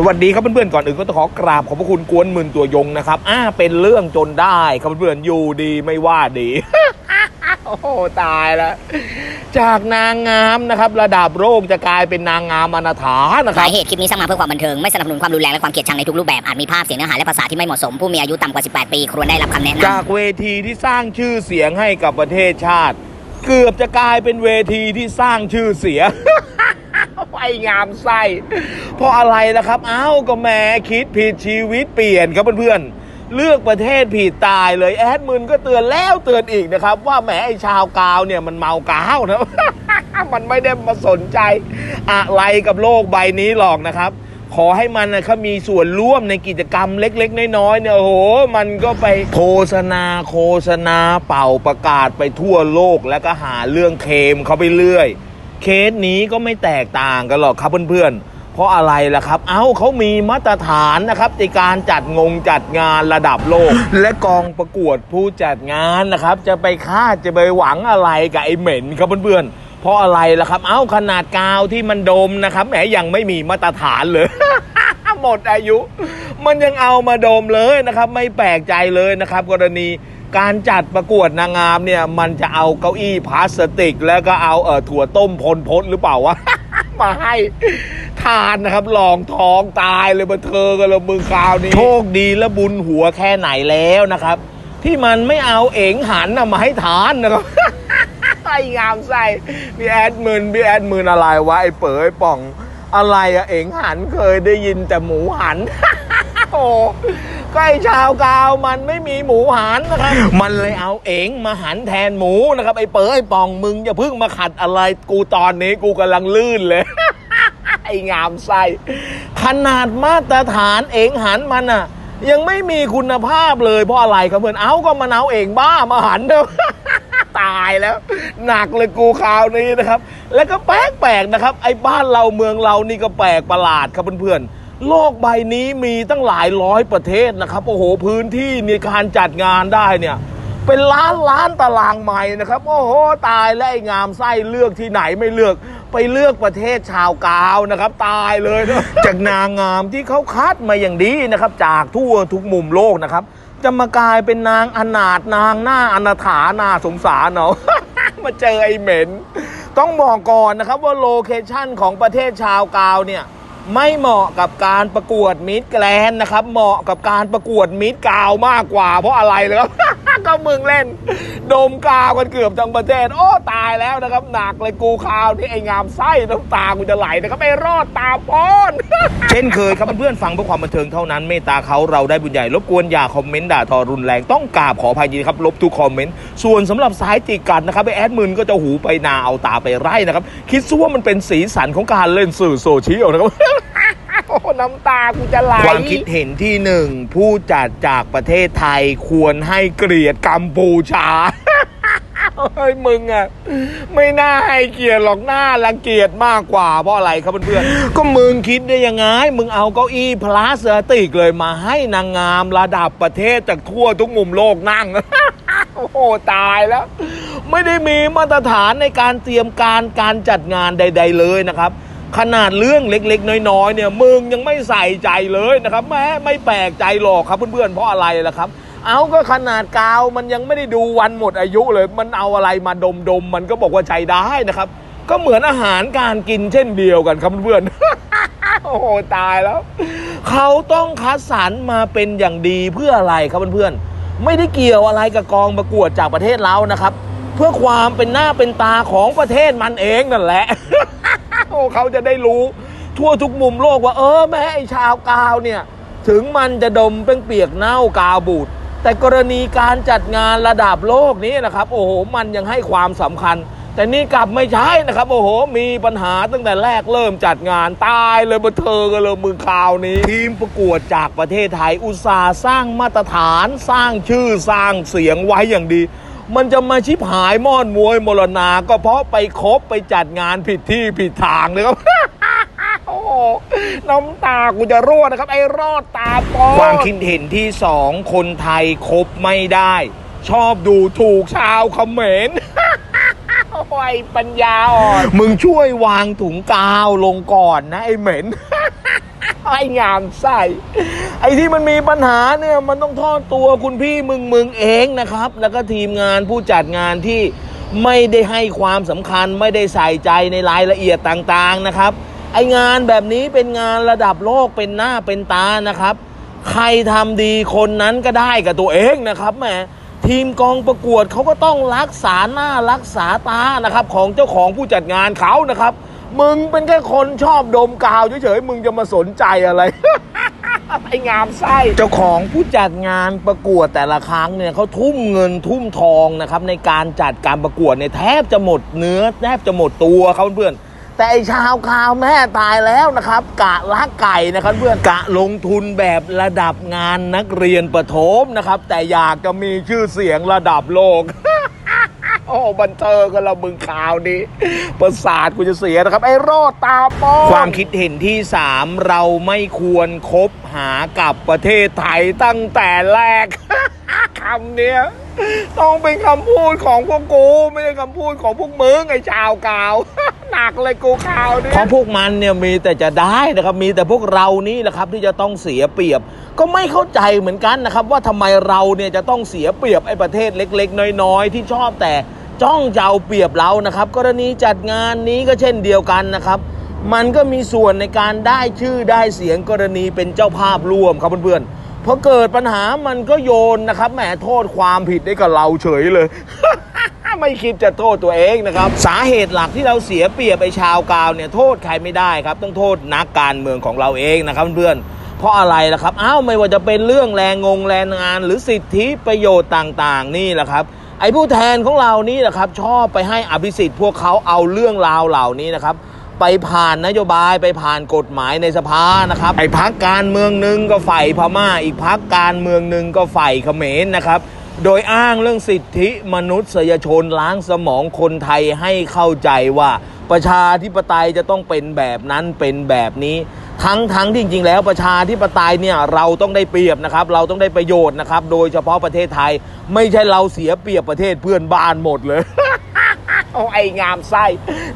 สวัสดีครับเพื่อนๆก่อนอื่นก็ต้องขอกราบขอบพระคุณกวนหมื่นตัวยงนะครับอ่าเป็นเรื่องจนได้ครับเพื่อนๆอยู่ดีไม่ว่าดีโอ้โหตายแล้วจากนางงามนะครับ ระดับโลกจะกลายเป็นนางงามอนาถานะครับเหตุคลิปนี้สร้างมาเพื่อความบันเทิงไม่สนับสนุนความรุนแรงและความเกลียดชังในทุกรูปแบบอาจมีภาพเสียงเนื้อหาและภาษาที่ไม่เหมาะสมผู้มีอายุต่ำกว่า 18 ปีควรได้รับคำแนะนำจากเวทีที่สร้างชื่อเสียงให้กับประเทศชาติ เกือบจะกลายเป็นเวทีที่สร้างชื่อเสียง ไองามไส้เพราะอะไรล่ะครับ อ้าวก็แหม่คิดผิดชีวิตเปลี่ยนครับเพื่อนๆเลือกประเทศผิดตายเลยแอดมินก็เตือนแล้วเตือนอีกนะครับ ว่าแหมไอชาวกาวเนี่ยมันเมากาวนะมันไม่ได้มาสนใจ อะไรกับโลกใบนี้หรอกนะครับ ขอให้มันนะเขามีส่วนร่วมในกิจกรรมเล็ก ๆ น้อยๆเนี่ยโอ้โห มันก็ไปโฆษณาโฆษณาเป่าประกาศไปทั่วโลกแล้วก็หาเรื่องเคมเขาไปเรื่อย เคสนี้ก็ไม่แตกต่างกันหรอกครับเพื่อนๆ เพราะอะไรล่ะครับ เอ้าเขามีมาตรฐานนะครับในการจัดงงจัดงานระดับโลก และกองประกวดผู้จัดงานนะครับ จะไปคาดจะไปหวังอะไรกับไอ้เหม็นครับเพื่อนๆ เพราะอะไรล่ะครับ เอ้าขนาดกาวที่มันดมนะครับแหมยังไม่มีมาตรฐานเลยหมดอายุ มันยังเอามาดมเลยนะครับ ไม่แปลกใจเลยนะครับ กรณี การจัดประกวดนางงามเนี่ย มันจะเอาเก้าอี้พลาสติก แล้วก็เอาเออถั่วต้มพลพดหรือเปล่าวะ มาให้ทานนะครับลองท้องตายเลยมาเธอกันเลยมือคราวนี้ โชคดีและบุญหัวแค่ไหนแล้วนะครับ ที่มันไม่เอาเอ๋งหันมาให้ทานนะครับไอ้งามไส้พี่แอดมืนพี่แอดมืนอะไรวะไอ้เป๋ยป่อง อะไรอะเอ๋งหันเคยได้ยินแต่หมูหันโอ้ ก็ไอ้ชาวกาวมันไม่มีหมูหันนะครับ มันเลยเอาเอ๋งมาหันแทนหมูนะครับ ไอ้เป๋ยไอ้ป่องมึงอย่าเพิ่งมาขัดอะไรกูตอนนี้กูกำลังลื่นเลยไอ้งามไส้ขนาดมาตรฐานเองหันมันอะยังไม่มีคุณภาพเลยเพราะอะไรครับเพื่อนเอาก็มันเอาเองบ้ามาหันเด้อตายแล้ว หนักเลยกูคราวนี้นะครับ แล้วก็แปลกๆนะครับ ไอ้บ้านเราเมืองเรานี่ก็แปลกประหลาดครับเพื่อนๆ โลกใบนี้มีตั้งหลายร้อยประเทศนะครับ โอ้โห พื้นที่ในการจัดงานได้เนี่ย เป็นล้านล้านตารางไม้นะครับ โอ้โห ตายแล้วไอ้งามไส้เลือกที่ไหนไม่เลือก ไปเลือกประเทศชาวกาวนะครับ ตายเลยนะ จากนางงามที่เขาคัดมาอย่างดีนะครับ จากทั่วทุกมุมโลกนะครับ จะมากลายเป็นนางอนาถนางหน้าอนาถาหน้าสงสารเนาะ มาเจอไอ้เหม็น ต้องบอกก่อนนะครับว่าโลเคชั่นของประเทศชาวกาวเนี่ย ไม่เหมาะกับการประกวดมิดแกลนนะครับ เหมาะกับการประกวดมิดกาวมากกว่า เพราะอะไรเลยครับ ก็มึงเล่น ดมกาวกันเกือบทั้งประเทศ โอ้ตายแล้วนะครับ หนักเลยกูคราวที่ไอ้งามไส้น้ำตากูจะไหลนะครับไอ้รอดตาป้อนเช่นเคยครับเพื่อนๆฟังเพื่อความบันเทิงเท่านั้นเมตตาเขาเราได้บุญใหญ่รบกวนอย่าคอมเมนต์ด่าทอรุนแรงต้องกราบขออภัยจริงครับลบทุกคอมเมนต์ส่วนสำหรับสายติกันนะครับไอแอดมินก็จะหูไปนาเอาตาไปไร่นะครับคิดซะว่ามันเป็นสีสันของการเล่นสื่อโซเชียลนะครับ น้ำตากูจะไหลความคิดเห็นที่หนึ่งผู้จัดจากประเทศไทยควรให้เกลียดกัมพูชาเฮ้ยมึงอะไม่น่าให้เกียรติหรอกหน้ารังเกียจมากกว่าเพราะอะไรครับเพื่อนๆก็มึงคิดได้ยังไง มึงเอาเก้าอี้พลาสติกเลยมาให้นางงามระดับประเทศจากทั่วทุกมุมโลกนั่งโอ้โหตายแล้ว ไม่ได้มีมาตรฐานในการเตรียมการการจัดงานใด ๆ เลยนะครับ ขนาดเรื่องเล็กๆ น้อยๆเนี่ยมึงยังไม่ใส่ใจเลยนะครับแม้ไม่แปลกใจหรอกครับเพื่อนๆเพราะอะไรล่ะครับ เอาก็ขนาดกาวมันยังไม่ได้ดูวันหมดอายุเลย มันเอาอะไรมาดมๆมันก็บอกว่าใช้ได้นะครับ ก็เหมือนอาหารการกินเช่นเดียวกันครับเพื่อนๆโอ้โหตายแล้ว เขาต้องคัดสรรมาเป็นอย่างดีเพื่ออะไรครับเพื่อนๆไม่ได้เกี่ยวอะไรกับกองประกวดจากประเทศเรานะครับ เพื่อความเป็นหน้าเป็นตาของประเทศมันเองนั่นแหละ โอ้เขาจะได้รู้ ทั่วทุกมุมโลกว่า เออแม่ไอชาวกาวเนี่ย ถึงมันจะดมเป็นเปียกเน่ากาวบูดแต่กรณีการจัดงานระดับโลกนี้นะครับ โอ้โห มันยังให้ความสำคัญ แต่นี่กลับไม่ใช่นะครับ โอ้โห มีปัญหาตั้งแต่แรกเริ่มจัดงานตายเลยมาเธอกันเลยมือคราวนี้ ทีมประกวดจากประเทศไทยอุตสาห์สร้างมาตรฐานสร้างชื่อสร้างเสียงไว้อย่างดี มันจะมาชิบหายมอดมวยมรณา ก็เพราะไปคบไปจัดงานผิดที่ผิดทางเลยครับโอ้โหน้ำตากูจะรั่วนะครับ ไอ้รอดตาปอนความคิดเห็นที่สองคนไทยคบไม่ได้ ชอบดูถูกชาวเขมรโอ้ยปัญญาอ่อน มึงช่วยวางถุงกาวลงก่อนนะ ไอ้เหม็น ไอ้งามไส้ไอ้ที่มันมีปัญหาเนี่ยมันต้องโทษตัวคุณพี่มึงมึงเองนะครับ แล้วก็ทีมงานผู้จัดงานที่ไม่ได้ให้ความสำคัญไม่ได้ใส่ใจในรายละเอียดต่างๆนะครับ ไองานแบบนี้เป็นงานระดับโลกเป็นหน้าเป็นตานะครับ ใครทำดีคนนั้นก็ได้กับตัวเองนะครับแหมทีมกองประกวดเขาก็ต้องรักษาหน้ารักษาตานะครับ ของเจ้าของผู้จัดงานเขานะครับ มึงเป็นแค่คนชอบดมกาวเฉยๆ มึงจะมาสนใจอะไร ไองามไส้ เจ้าของผู้จัดงานประกวดแต่ละครั้งเนี่ยเขาทุ่มเงินทุ่มทองนะครับ ในการจัดการประกวดเนี่ยแทบจะหมดเนื้อ แทบจะหมดตัวเขาเพื่อนแต่ไอ้ชาวคาวแม่ตายแล้วนะครับ กะลักไก่นะครับเพื่อนกะลงทุนแบบระดับงานนักเรียนประถมนะครับ แต่อยากจะมีชื่อเสียงระดับโลก โอ้บันเทิงกันเรามึงข่าวนี้ประสาทกูจะเสียนะครับ ไอ้โรดตาป้งความคิดเห็นที่ 3 เราไม่ควรคบหากับประเทศไทยตั้งแต่แรก คำเนี้ยต้องเป็นคำพูดของพวกกู ไม่ใช่คำพูดของพวกมึงไอ้ชาวกาวหนักเลยกูข่าวนี้เพราะพวกมันเนี่ยมีแต่จะได้นะครับ มีแต่พวกเรานี่แหละครับที่จะต้องเสียเปรียบ ก็ไม่เข้าใจเหมือนกันนะครับ ว่าทำไมเราเนี่ยจะต้องเสียเปรียบไอ้ประเทศเล็ก ๆ น้อยๆ ที่ชอบแต่จ้องจะเอาเปรียบเรานะครับ กรณีจัดงานนี้ก็เช่นเดียวกันนะครับมันก็มีส่วนในการได้ชื่อได้เสียงกรณีเป็นเจ้าภาพร่วมครับเพื่อนๆ พอเกิดปัญหามันก็โยนนะครับแหมโทษความผิดให้กับเราเฉยเลย ไม่คิดจะโทษตัวเองนะครับ สาเหตุหลักที่เราเสียเปรียบไปชาวกาวเนี่ยโทษใครไม่ได้ครับ ต้องโทษนักการเมืองของเราเองนะครับเพื่อนๆเพราะอะไรล่ะครับอ้าวไม่ว่าจะเป็นเรื่องแรงงงแรงงาน หรือสิทธิประโยชน์ต่างๆ นี่แหละครับไอ้ผู้แทนของเรานี่แหละครับ ชอบไปให้อภิสิทธิ์พวกเขาเอาเรื่องราวเหล่านี้นะครับ ไปผ่านนโยบายไปผ่านกฎหมายในสภานะครับไอ้พักการเมืองหนึ่งก็ฝ่ายพม่า อีกพักการเมืองหนึ่งก็ฝ่ายเขมรนะครับโดยอ้างเรื่องสิทธิมนุษยชนล้างสมองคนไทยให้เข้าใจว่าประชาธิปไตยจะต้องเป็นแบบนั้นเป็นแบบนี้ ทั้งทั้งที่จริงๆ แล้วประชาธิปไตยเนี่ยเราต้องได้เปรียบนะครับ เราต้องได้ประโยชน์นะครับ โดยเฉพาะประเทศไทย ไม่ใช่เราเสียเปรียบประเทศเพื่อนบ้านหมดเลย โอ้ไองามไส้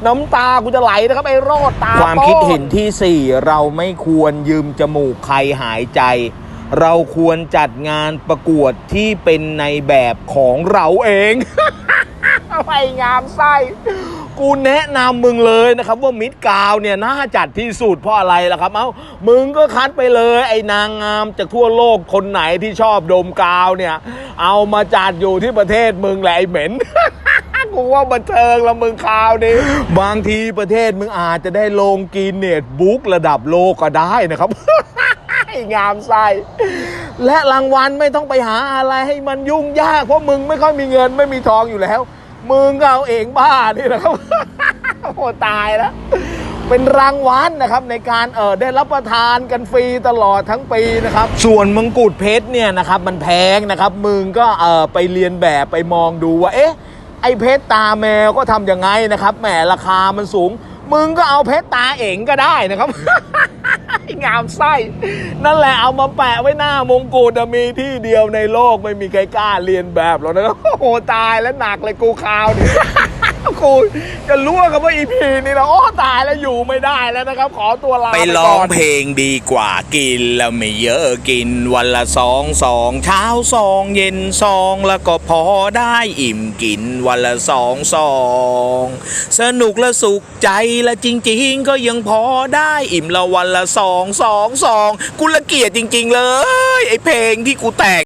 น้ำตากูจะไหลนะครับไอ้โรดตาความคิดเห็นที่ 4 เราไม่ควรยืมจมูกใครหายใจ เราควรจัดงานประกวดที่เป็นในแบบของเราเองไองามไส้กูแนะนำมึงเลยนะครับว่ามิดกาวเนี่ยน่าจัดที่สุดเพราะอะไรล่ะครับ เอ้า มึงก็คัดไปเลยไอ้นางงามจากทั่วโลกคนไหนที่ชอบดมกาวเนี่ย เอามาจัดอยู่ที่ประเทศมึงแหละไอ้เหม็น กูว่าบันเทิงละมึงข่าวนี้บางทีประเทศมึงอาจจะได้ลงกินเนตบุ๊กระดับโลกก็ได้นะครับ งามไส้และรางวัลไม่ต้องไปหาอะไรให้มันยุ่งยาก เพราะมึงไม่ค่อยมีเงินไม่มีทองอยู่แล้ว มึงก็เอาเองบ้านี่แหละครับโอ้ตายแล้วเป็นรางวัลนะครับในการเออได้รับประทานกันฟรีตลอดทั้งปีนะครับ ส่วนมงกุฎเพชรเนี่ยนะครับมันแพงนะครับ มึงก็เออไปเรียนแบบไปมองดูว่าเอ๊ะ ไอ้เพชรตาแมวก็ทำยังไงนะครับแหมราคามันสูง มึงก็เอาเพชรตาเอ๋งก็ได้นะครับ งามไส้นั่นแหละเอามาแปะไว้หน้ามงกุฎมีที่เดียวในโลกไม่มีใครกล้าเรียนแบบหรอกนะโอ้ตายแล้วหนักเลยกูข่าวนี่ กูจะรั่วกับว่าอีพีนี่นะโอ้ตายแล้วอยู่ไม่ได้แล้วนะครับ ขอตัวลาไปร้องเพลงดีกว่ากินแล้วไม่เยอะกินวันละสองสองเช้าสองเย็นสองแล้วก็พอได้อิ่มกินวันละสองสองสนุกและสุขใจและจริง ๆ ก็ยังพอได้อิ่มละวันละสองสองสองกูละเกียดจริง ๆ เลย ไอเพลงที่กูแต่ง